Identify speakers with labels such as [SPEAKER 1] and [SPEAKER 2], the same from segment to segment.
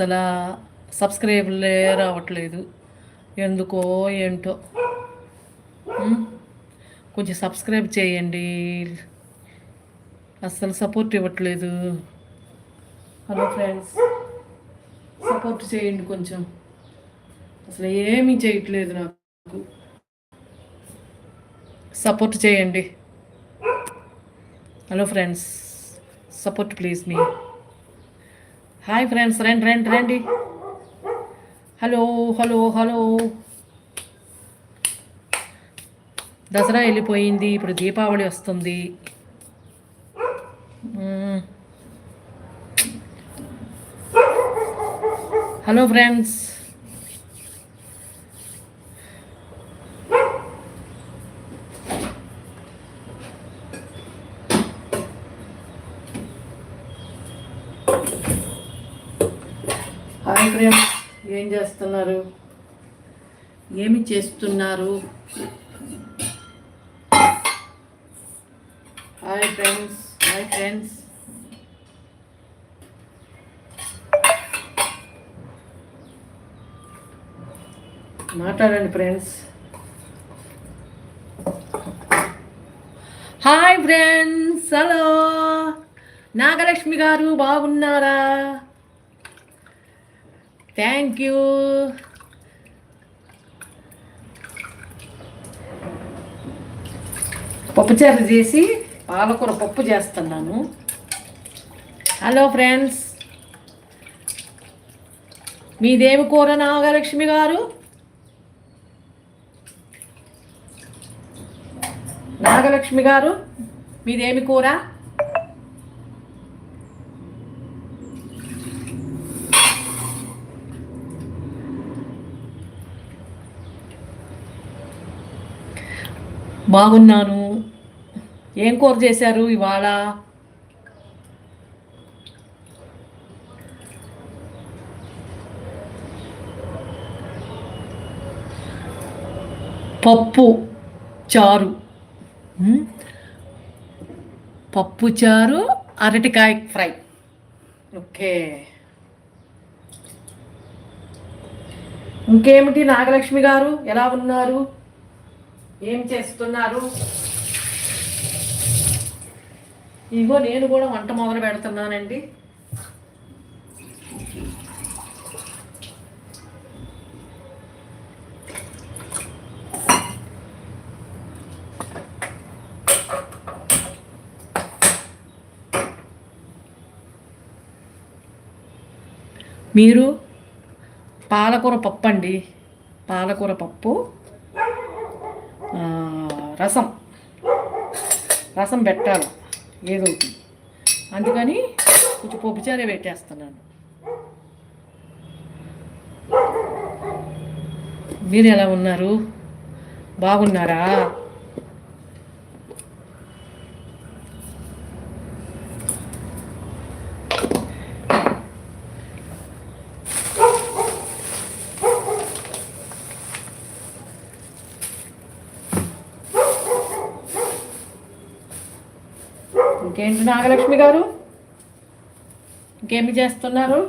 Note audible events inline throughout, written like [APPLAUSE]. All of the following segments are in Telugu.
[SPEAKER 1] అసలు సబ్స్క్రైబ్లే రావట్లేదు. ఎందుకో ఏంటో. కొంచెం సబ్స్క్రైబ్ చేయండి. అస్సలు సపోర్ట్ ఇవ్వట్లేదు. Hello friends. సపోర్ట్ చేయండి కొంచెం. అసలు ఏమీ చేయట్లేదు నాకు. సపోర్ట్ చేయండి. Hello friends. సపోర్ట్ ప్లీజ్ మీ. హాయ్ ఫ్రెండ్స్ రండి రండి రండి. Hello hello hello. దసరా వెళ్ళిపోయింది ఇప్పుడు దీపావళి వస్తుంది. హలో ఫ్రెండ్స్ హాయ్ ఫ్రెండ్స్ ఏం చేస్తున్నారు? ఏమి చేస్తున్నారు? హాయ్ ఫ్రెండ్స్ హాయ్ ఫ్రెండ్స్ మాట్లాడండి friends hi friends hello Nagalakshmi గారు బాగున్నారా? థ్యాంక్ యూ పప్పుచారు చేసి పాలకూర పప్పు చేస్తున్నాను. హలో ఫ్రెండ్స్ మీదేమి కూర నాగలక్ష్మి గారు. నాగలక్ష్మి గారు మీదేమి కూర. బాగున్నాను. ఏం కూర చేశారు ఇవాళ? పప్పు చారు. పప్పు చారు అరటికాయ ఫ్రై. ఓకే. ఇంకేమిటి నాగలక్ష్మి గారు? ఎలా ఉన్నారు? ఏం చేస్తున్నారు? ఇగో నేను కూడా వంట మొదలు పెడుతున్నానండి. మీరు పాలకూర పప్పు అండి పాలకూర పప్పు. రసం. రసం పెట్టాలి. ఏదో అందుకని కొంచెం పప్పుచారే పెట్టేస్తున్నాను. మీరు ఎలా ఉన్నారు? బాగున్నారా ఇంకేంటి నాగలక్ష్మి గారు ఇంకేమి చేస్తున్నారు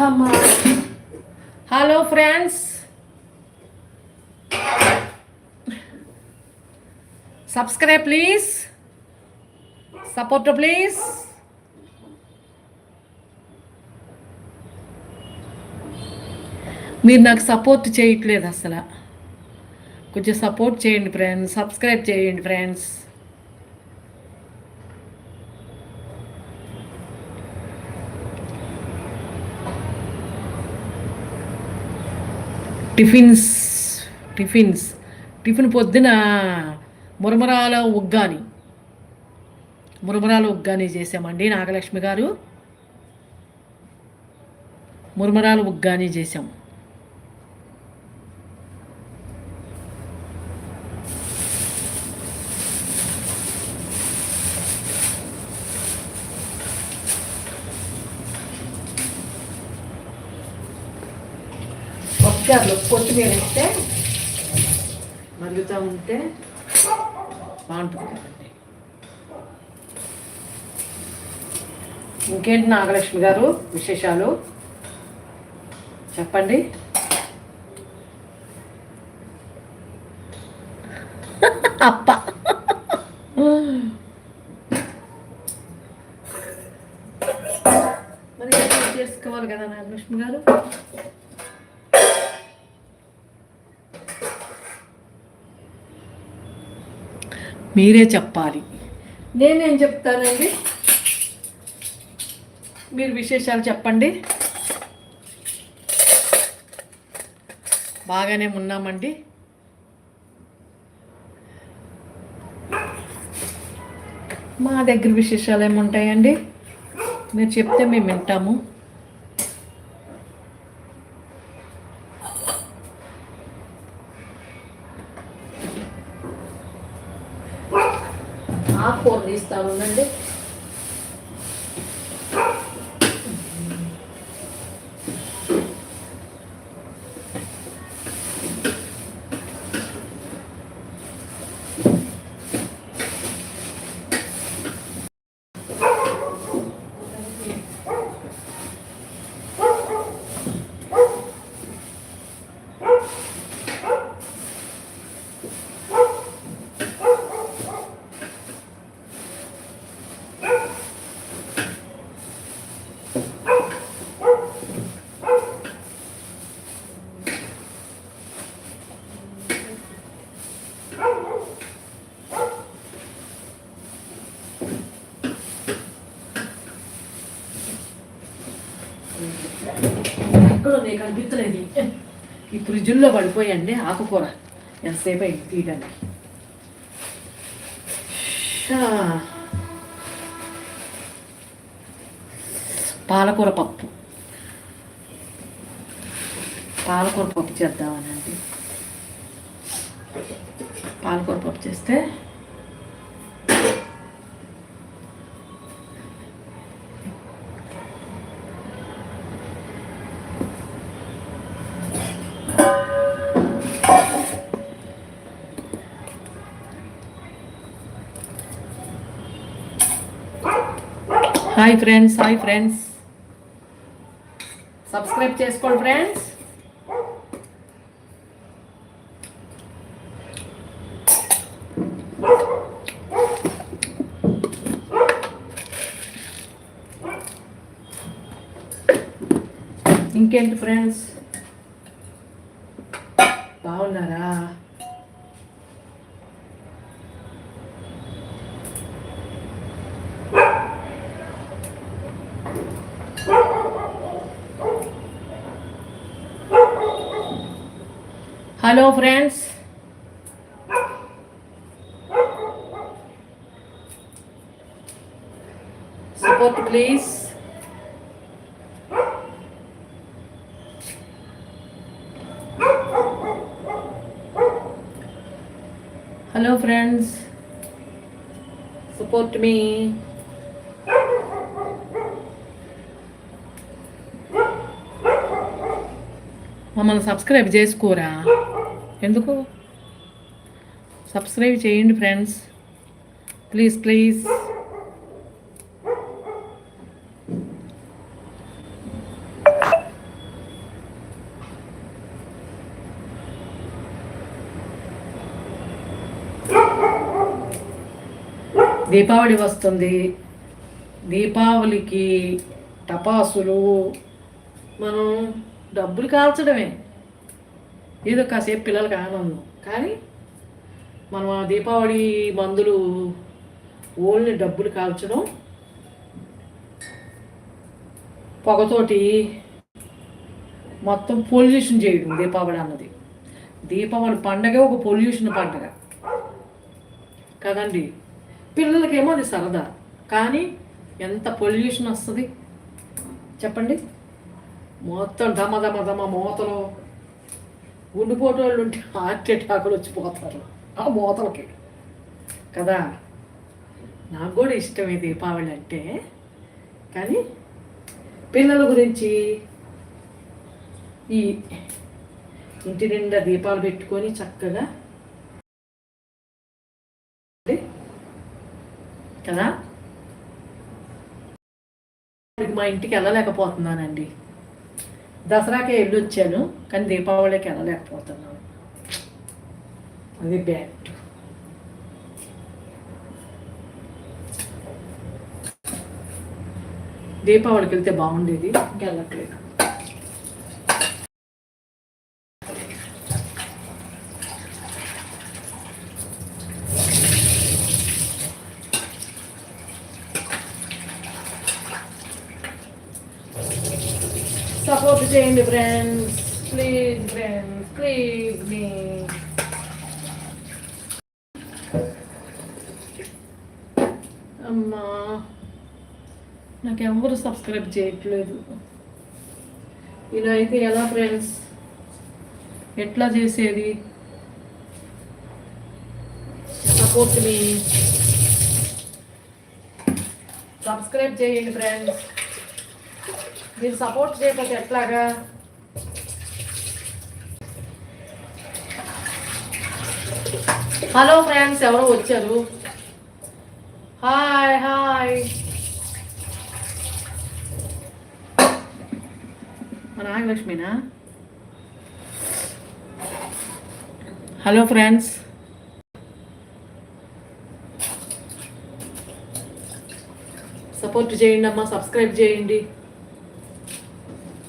[SPEAKER 1] అమ్మా hello friends. Subscribe please support please మీరు నాకు సపోర్ట్ చేయట్లేదు అసలు. కొంచెం సపోర్ట్ చేయండి ఫ్రెండ్స్ సబ్స్క్రైబ్ చేయండి ఫ్రెండ్స్ టిఫిన్స్ టిఫిన్స్ టిఫిన్ పొద్దున మురమరాల ఉగ్గాని. మురమరాలు ఉగ్గాని చేసామండి నాగలక్ష్మి గారు. మురమరాలు ఉగ్గాని చేసాం ఒకసారి కొత్తిమీర ఇస్తే మరుగుతూ ఉంటే బాగుంటుంది. ఇంకేంటి నాగలక్ష్మి గారు విశేషాలు? చెప్పండి. [LAUGHS] అప్ప మరి ఏదో చేసుకోవాలి కదా నాగలక్ష్మి గారు మీరే చెప్పాలి. నేనేం చెప్తానండి? మీరు విశేషాలు చెప్పండి. బాగానే ఉన్నామండి. మా దగ్గర విశేషాలు ఏముంటాయండి? మీరు చెప్తే మేము వింటాము. ఎక్కడో నీకు అనిపించలేదు ఈ ఫ్రిడ్జుల్లో పడిపోయండి ఆకుకూర. ఎంతసేపు అయింది తీయడానికి పాలకూర పప్పు. పాలకూర పప్పు చేద్దామనండి. పాలకూర పప్పు చేస్తే ఫ్రెండ్స్ హాయ్ ఫ్రెండ్స్ సబ్స్క్రైబ్ చేసుకోండి ఫ్రెండ్స్ ఇంకేంటి ఫ్రెండ్స్ బాగున్నారా hello friends. Support please hello friends support మీ మమ్మల్ని సబ్స్క్రైబ్ చేసుకోరా? ఎందుకు? సబ్స్క్రైబ్ చేయండి ఫ్రెండ్స్ ప్లీజ్ ప్లీజ్ దీపావళి వస్తుంది. దీపావళికి టపాసులు మనం డబ్బులు కాల్చడమే. ఏదో కాసేపు పిల్లలకి ఆనందం. కానీ మనం ఆ దీపావళి మందులు ఓల్ని డబ్బులు కాల్చడం పొగతోటి మొత్తం పొల్యూషన్ చేయడం దీపావళి అన్నది. దీపావళి పండగ ఒక పొల్యూషన్ పండగ. కదండి? పిల్లలకేమో అది సరదా. కానీ ఎంత పొల్యూషన్ వస్తుంది? చెప్పండి. మొత్తం దమ దమ దమ మూతలు గుండెపోటు వాళ్ళు ఉంటే హార్ట్ అటాకులు వచ్చిపోతారు ఆ మూతలకి. కదా? నాకు కూడా ఇష్టమే దీపావళి అంటే. కానీ పిల్లల గురించి ఈ ఇంటి నిండా దీపాలు పెట్టుకొని చక్కగా కదా? మా ఇంటికి వెళ్ళలేకపోతున్నానండి. దసరాకే వెళ్ళి వచ్చాను కానీ దీపావళికి వెళ్ళలేకపోతున్నాను. అది బ్యాడ్. దీపావళికి వెళ్తే బాగుండేది ఇంకెళ్ళట్లేదు. సపోర్ట్ చేయండి ఫ్రెండ్స్ ప్లీజ్ ఫ్రెండ్స్ ప్లీజ్ మీ అమ్మా. నాకు సబ్స్క్రైబ్ చేయట్లేదు. ఇలా అయితే ఎలా ఫ్రెండ్స్? ఎట్లా చేసేది? సపోర్ట్ మీ. సబ్స్క్రైబ్ చేయండి ఫ్రెండ్స్. మీరు సపోర్ట్ చేయకపోతే ఎట్లాగా? హలో ఫ్రెండ్స్ ఎవరో వచ్చారు? హాయ్ హాయ్ మన నాగలక్ష్మినా హలో ఫ్రెండ్స్ సపోర్ట్ చేయండి అమ్మా సబ్స్క్రైబ్ చేయండి.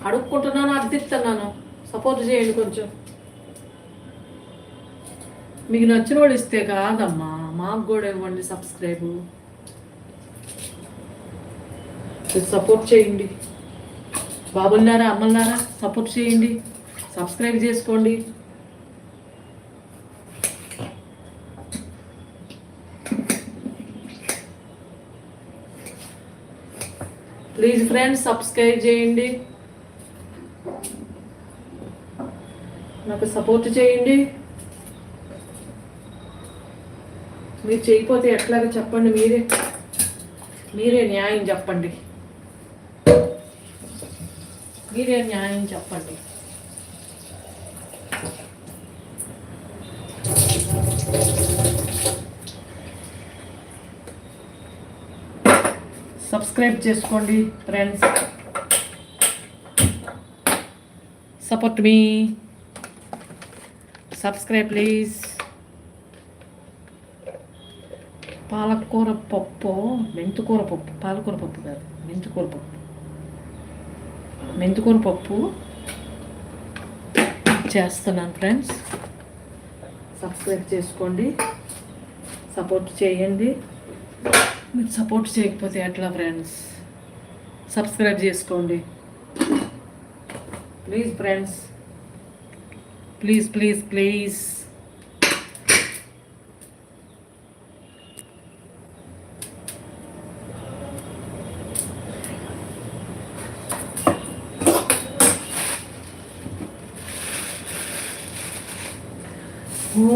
[SPEAKER 1] అడుక్కుంటున్నాను అర్థిస్తున్నాను సపోర్ట్ చేయండి కొంచెం. మీకు నచ్చిన వాళ్ళు ఇస్తే కాదమ్మా. మాకు కూడా ఇవ్వండి సబ్స్క్రైబ్ సపోర్ట్ చేయండి. బాబున్నారా అమ్మన్నారా సపోర్ట్ చేయండి. సబ్స్క్రైబ్ చేసుకోండి. ప్లీజ్ ఫ్రెండ్స్ సబ్స్క్రైబ్ చేయండి. నాకు సపోర్ట్ చేయండి. మీరు చేయకపోతే ఎట్లాగ చెప్పండి మీరే. మీరే న్యాయం చెప్పండి. మీరే న్యాయం చెప్పండి. సబ్స్క్రైబ్ చేసుకోండి ఫ్రెండ్స్ సపోర్ట్ మీ సబ్స్క్రైబ్ ప్లీజ్ పాలకూర పప్పు మెంతికూర పప్పు పాలకూర పప్పు కాదు మెంతికూర పప్పు. మెంతికూర పప్పు చేస్తున్నాను ఫ్రెండ్స్. సబ్స్క్రైబ్ చేసుకోండి. సపోర్ట్ చేయండి. మీరు సపోర్ట్ చేయకపోతే ఎట్లా ఫ్రెండ్స్? సబ్స్క్రైబ్ చేసుకోండి. Please friends. Please please please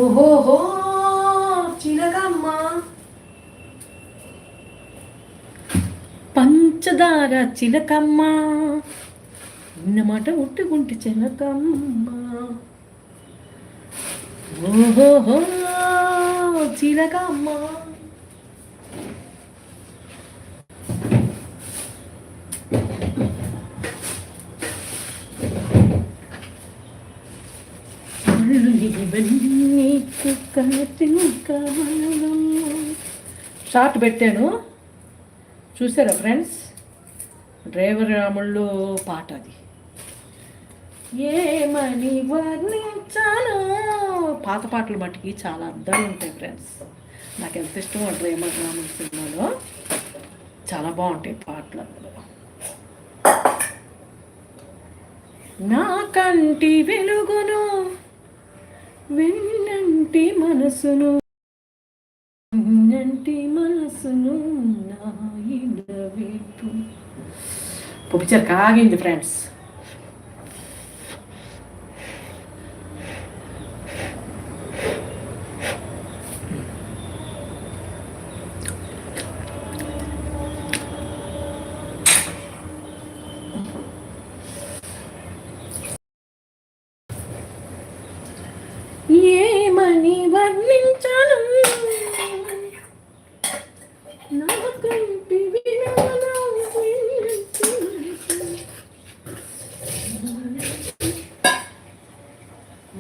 [SPEAKER 1] ఓహోహో చిలకమ్మ పంచదార చిలకమ్మ? ఇన్నమాట ఉట్టుకుంటే చిలకమ్మ. ఓహోహో చిలకమ్మ. షార్ట్ పెట్టాను. చూసారా ఫ్రెండ్స్? డ్రైవర్ రాముళ్ళు పాట అది. ఏమని వర్ణించాను పాత పాటలు మట్టుకి చాలా అర్థాలు ఉంటాయి ఫ్రెండ్స్ నాకు ఎంత ఇష్టమో డ్రైవర్ రాముల సినిమాలో? చాలా బాగుంటాయి పాటలు అందులో. నా కంటి వెలుగును వెన్నంటి మనసును వెన్నంటి మనసు మనసును నాయినవేపు పుప్పిచారు కాగింది ఫ్రెండ్స్ ఏమని వర్ణించను నాకంటి వినోదం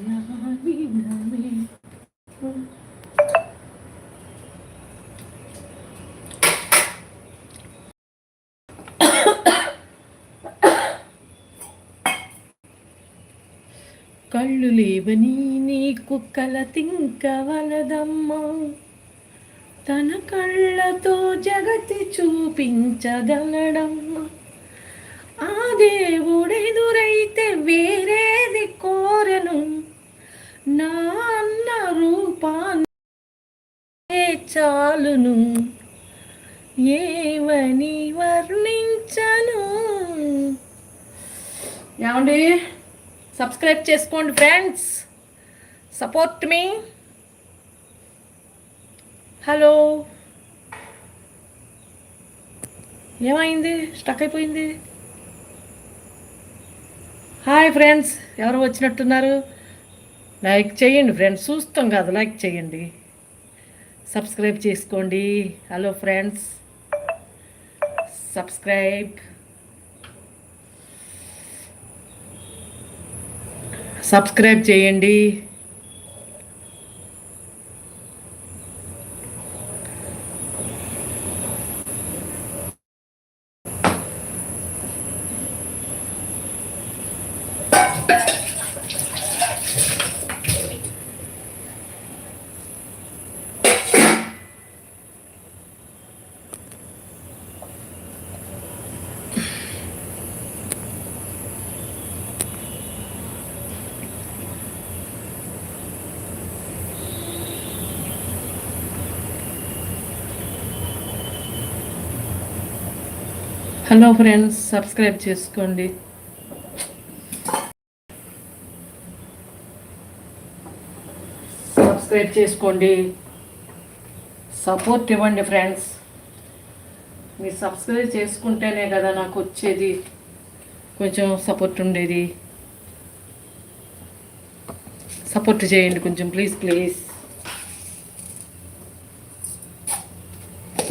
[SPEAKER 1] నా వినమే. కళ్ళు లేవని నీకు కల తింకవలదమ్మా. తన కళ్ళతో జగతి చూపించగలడమ్మా. ఆ దేవుడెదురైతే వేరేది కోరను. నా అన్న రూపాన్ని చాలును. ఏమని వర్ణించను? ఏమండి? సబ్స్క్రైబ్ చేసుకోండి ఫ్రెండ్స్ సపోర్ట్ మీ హలో ఏమైంది? స్టక్ అయిపోయింది. హాయ్ ఫ్రెండ్స్ ఎవరు వచ్చినట్టున్నారు? లైక్ చేయండి ఫ్రెండ్స్ చూస్తాం కాదు లైక్ చేయండి. సబ్స్క్రైబ్ చేసుకోండి. హలో ఫ్రెండ్స్ సబ్స్క్రైబ్ సబ్స్క్రైబ్ చేయండి. హలో ఫ్రెండ్స్ సబ్స్క్రైబ్ చేసుకోండి. సబ్స్క్రైబ్ చేసుకోండి. సపోర్ట్ ఇవ్వండి ఫ్రెండ్స్. మీరు సబ్స్క్రైబ్ చేసుకుంటేనే కదా నాకు వచ్చేది. కొంచెం సపోర్ట్ ఉండేది. సపోర్ట్ చేయండి కొంచెం please please.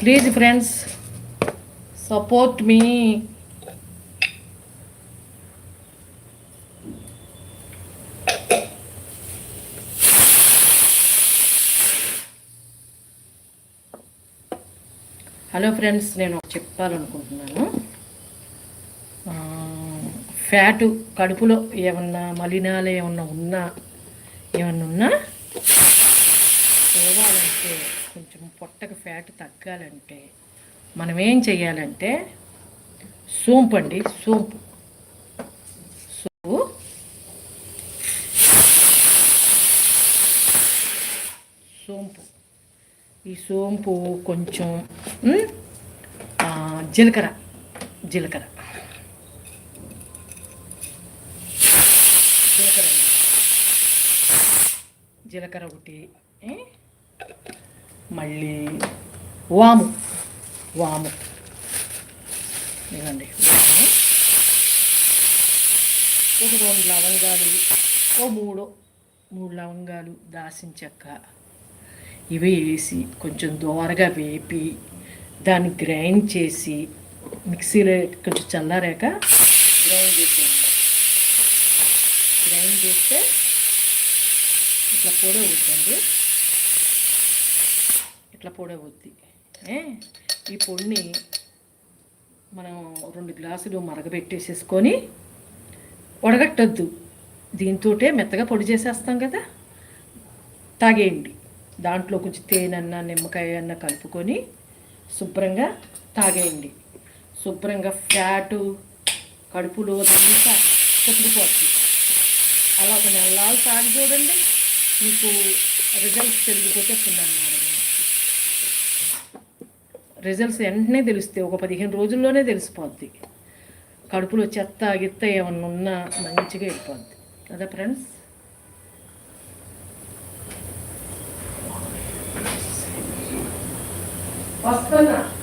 [SPEAKER 1] Please friends. Support me hello friends నేను చెప్పాలనుకుంటున్నాను. ఫ్యాటు కడుపులో ఏమన్నా మలినాలు ఏమన్నా ఉన్నా ఏమన్నా ఉన్నా పోవాలంటే కొంచెం పొట్టకు ఫ్యాట్ తగ్గాలంటే మనం ఏం చేయాలంటే సోంపు అండి సోంపు. సోంపు. సోంపు ఈ సోంపు కొంచెం జీలకర్ర జీలకర్ర. జీలకర్ర జీలకర్ర ఒకటి మళ్ళీ వాము. వాము. ఇవ్వండి వాము ఒక రెండు లవంగాలు ఓ మూడు మూడు లవంగాలు దాసిన చెక్క. ఇవి వేసి కొంచెం దోరగా వేపి దాన్ని గ్రైండ్ చేసి మిక్సీలో కొంచెం చల్లారాక గ్రైండ్ చేసేయండి. గ్రైండ్ చేస్తే ఇట్లా పొడి అవుతుంది ఇట్లా పొడి అవుద్ది ఈ పొడిని మనం రెండు గ్లాసులు మరగబెట్టేసేసుకొని వడగట్టద్దు. దీంతోటే మెత్తగా పొడి చేసేస్తాం కదా? తాగేయండి. దాంట్లో కొంచెం తేనెన్న నిమ్మకాయ అన్న కలుపుకొని శుభ్రంగా తాగేయండి. శుభ్రంగా ఫ్యాటు కడుపులో అంతా కొట్టుకుపోతుంది అలా ఒక నెలలు తాగి చూడండి. మీకు రిజల్ట్స్ తెలిగిపోతే అన్నమాట రిజల్ట్స్ వెంటనే తెలుస్తాయి. ఒక పదిహేను రోజుల్లోనే తెలిసిపోద్ది. కడుపులో చెత్త గిత్త ఏమన్నా ఉన్నా మంచిగా వెళ్ళిపోద్ది కదా ఫ్రెండ్స్ వస్తున్నా.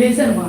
[SPEAKER 1] వేసాను వాటర్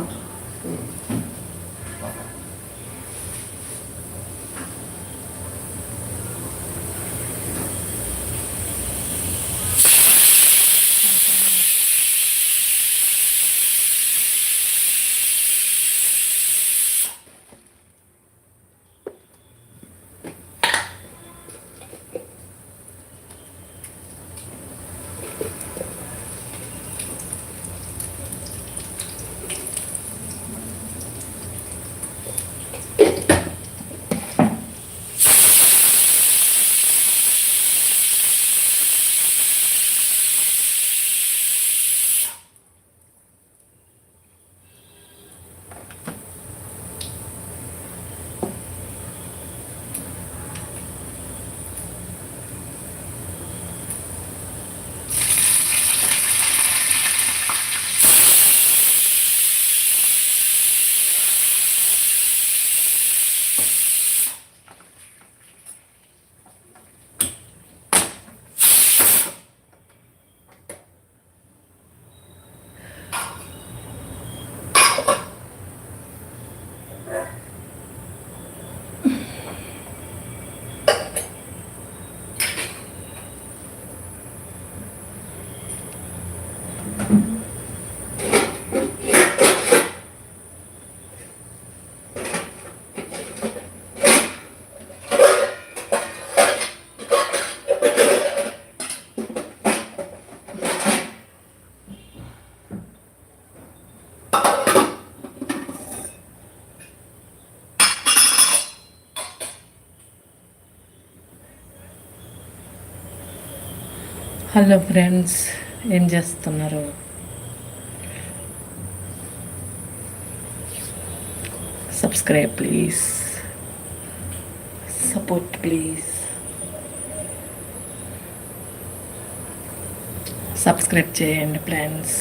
[SPEAKER 1] హలో ఫ్రెండ్స్ ఏం చేస్తున్నారు? Subscribe please. Support please. Subscribe చేయండి ఫ్రెండ్స్.